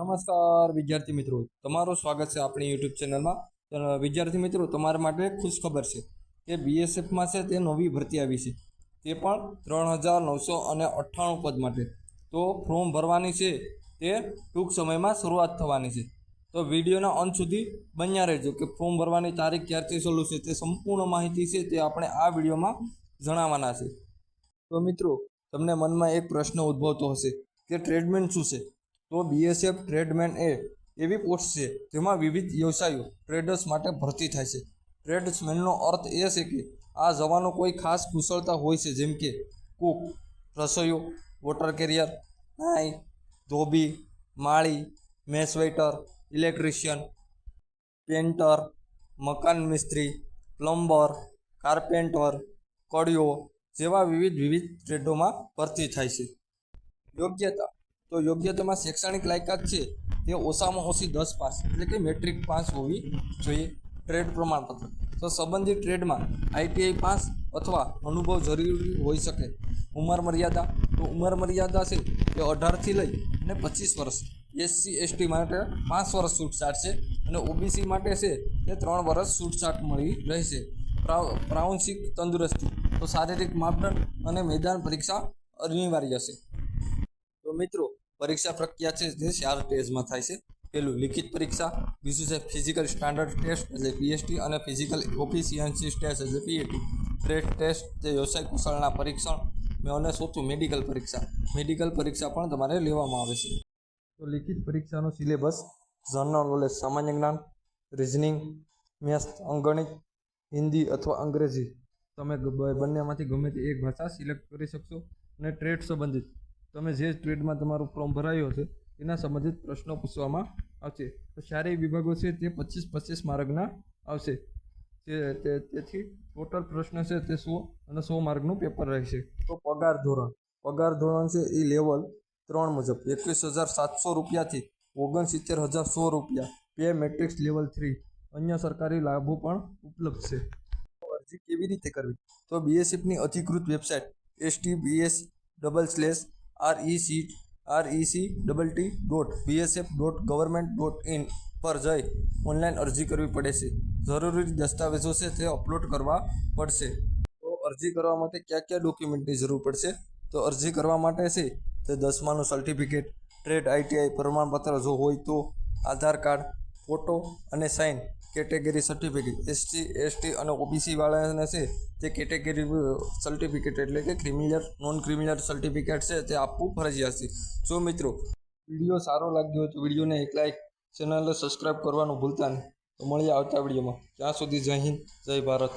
નમસ્કાર, વિદ્યાર્થી મિત્રો. તમારું સ્વાગત છે આપણી યુટ્યુબ ચેનલમાં. વિદ્યાર્થી મિત્રો, તમારા માટે ખુશ ખબર છે કે બીએસએફમાં છે તે નવી ભરતી આવી છે. તે પણ ત્રણ હજાર નવસો અને અઠ્ઠાણું પદ માટે. તો ફોર્મ ભરવાની છે તે ટૂંક સમયમાં શરૂઆત થવાની છે. તો વિડીયોના અંત સુધી બન્યા રહેજો કે ફોર્મ ભરવાની તારીખ ક્યારથી ચાલુ છે તે સંપૂર્ણ માહિતી છે તે આપણે આ વિડીયોમાં જણાવવાના છે. તો મિત્રો, તમને મનમાં એક પ્રશ્ન ઉદ્ભવતો હશે કે ટ્રેડમેન્ટ શું છે? તો બીએસએફ ટ્રેડમેન એ એવી પોસ્ટ છે, જેમાં વિવિધ વ્યવસાયો ટ્રેડર્સ માટે ભરતી થાય છે. ટ્રેડ્સમેનનો અર્થ એ છે કે આ જવાનો કોઈ ખાસ કુશળતા હોય છે, જેમ કે કૂક રસોઈયો વોટર કેરિયર નાઈ, ધોબી, માળી મેસવેટર ઇલેક્ટ્રિશિયન પેન્ટર મકાન મિસ્ત્રી પ્લમ્બર કાર્પેન્ટર કડિયો જેવા વિવિધ વિવિધ ટ્રેડોમાં ભરતી થાય છે. યોગ્યતા તો યોગ્યતામાં શૈક્ષણિક લાયકાત છે તે ઓછામાં ઓછી દસ પાસ, એટલે કે મેટ્રિક પાસ હોવી જોઈએ ટ્રેડ પ્રમાણપત્ર. તો સંબંધિત ટ્રેડમાં આઈટીઆઈ પાસ અથવા અનુભવ જરૂરી હોઈ શકે. ઉંમર મર્યાદા, તો ઉંમર મર્યાદા છે તે અઢારથી લઈ અને પચીસ વર્ષ. એસસી એસટી માટે પાંચ વર્ષ છૂટછાટ છે અને ઓબીસી માટે છે તે ત્રણ વર્ષ છૂટછાટ મળી રહેશે. પ્રાવંશિક તંદુરસ્તી. તો શારીરિક માપદંડ અને મેદાન પરીક્ષા અનિવાર્ય છે. તો મિત્રો, પરીક્ષા પ્રક્રિયા છે જે ચાર સ્ટેજમાં થાય છે. પેલું લિખિત પરીક્ષા, બીજું છે ફિઝિકલ સ્ટાન્ડર્ડ ટેસ્ટ, એટલે પીએસટી અને ફિઝિકલ ઓફિસિયન્સી ટેસ્ટ, એટલે પીએટી ટ્રેડ ટેસ્ટ જે વ્યવસાય કુશળના પરીક્ષણ, મેં અને સોચું મેડિકલ પરીક્ષા. મેડિકલ પરીક્ષા પણ તમારે લેવામાં આવે છે. તો લિખિત પરીક્ષાનો સિલેબસ, જનરલ નોલેજ, સામાન્ય જ્ઞાન, રિઝનિંગ, મેથ્સ, અંગણિત, હિન્દી અથવા અંગ્રેજી. તમે બંનેમાંથી ગમે તે એક ભાષા સિલેક્ટ કરી શકશો અને ટ્રેડ સંબંધિત તમે જે ટ્રેડમાં તમારું ફોર્મ ભરાયો છે તેના સંબંધિત પ્રશ્નો પૂછવામાં આવશે. તો શારીરિક વિભાગો છે તે પચીસ પચીસ માર્કના આવશે. તેથી ટોટલ પ્રશ્ન છે તે સો અને સો માર્કનું પેપર રહેશે. તો પગાર ધોરણ. પગાર ધોરણ છે એ લેવલ ત્રણ મુજબ. એકવીસ હજાર સાતસો રૂપિયાથી ઓગણસિત્તેર હજાર સો રૂપિયા. પે મેટ્રિક્સ લેવલ થ્રી અન્ય સરકારી લાભો પણ ઉપલબ્ધ છે. અરજી કેવી રીતે કરવી? તો બીએસએફની અધિકૃત website S T BS double slash R E C R E C double T dot BSF dot government dot in પર જઈ ઓનલાઈન અરજી કરવી પડે છે. જરૂરી દસ્તાવેજો છે તે અપલોડ કરવા પડશે. તો અરજી કરવા માટે કયા કયા ડોક્યુમેન્ટની જરૂર પડશે? તો અરજી કરવા માટે છે તે દસમાનું સર્ટિફિકેટ ટ્રેડ આઈટીઆઈ પ્રમાણપત્ર જો હોય તો આધાર કાર્ડ ફોટો અને sign category certificate ST ST અને ઓબીસી વાળાને છે તે કેટેગરી સર્ટિફિકેટ એટલે કે ક્રિમિનલ નોન ક્રિમિનલ સર્ટિફિકેટ છે, તે આપવું ફરજિયાત છે. જો મિત્રો, વીડિયો સારો લાગ્યો તો વિડીયોને એક લાઈક ચેનલને સબસ્ક્રાઈબ કરવાનું ભૂલતા નહીં. તો મળીએ આવતા વિડીયોમાં. ત્યાં સુધી જય હિન્દ, જય ભારત.